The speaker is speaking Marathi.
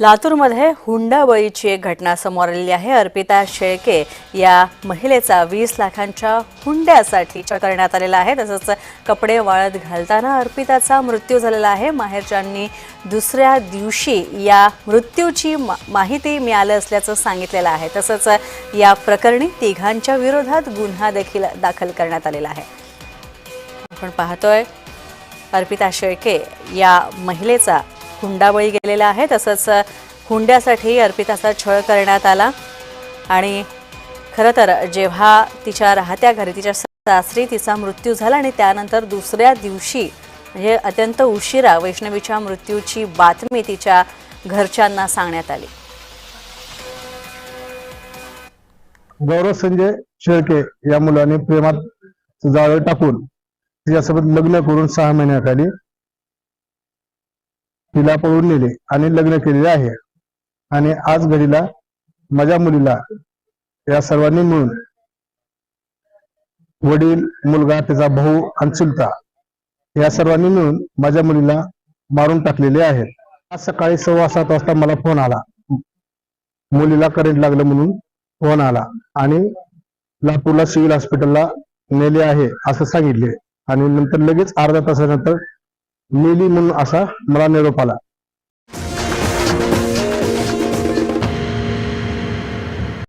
लातूरमध्ये हुंडाबळीची एक घटना समोर आलेली आहे. अर्पिता शेळके या महिलेचा वीस लाखांच्या हुंड्यासाठी करण्यात आलेला आहे. तसंच कपडे वाळत घालताना अर्पिताचा मृत्यू झालेला आहे. माहेरच्यांनी दुसऱ्या दिवशी या मृत्यूची मा- माहिती मिळालं असल्याचं सांगितलेलं आहे. तसंच या प्रकरणी तिघांच्या विरोधात गुन्हा देखील दाखल करण्यात आलेला आहे. आपण पाहतोय अर्पिता शेळके या महिलेचा हुंडाबळी गेलेला आहे. तसंच हुंड्यासाठी अर्पिताचा छळ करण्यात आला. आणि खरं तर जेव्हा तिच्या राहत्या घरी तिच्या सासरी तिचा मृत्यू झाला आणि त्यानंतर दुसऱ्या दिवशी म्हणजे अत्यंत उशिरा वैष्णवीच्या मृत्यूची बातमी तिच्या घरच्यांना सांगण्यात आली. गौरव संजय शेळके या मुलाने प्रेमात जाळं टाकून तिच्यासोबत लग्न करून सहा महिन्याखाली तिला पळून नेले आणि लग्न केलेले आहे. आणि आज घडीला माझ्या मुलीला या सर्वांनी मिळून वडील मुलगा त्याचा भाऊ आणि चुलता या सर्वांनी मिळून माझ्या मुलीला मारून टाकलेले आहेत आज सकाळी सव्वा सात वाजता मला फोन आला. मुलीला करंट लागलं म्हणून फोन आला आणि लातूरला सिव्हिल हॉस्पिटलला नेले आहे असं सांगितले. आणि नंतर लगेच अर्धा तासानंतर नेली म्हणून असा मला निरोप आला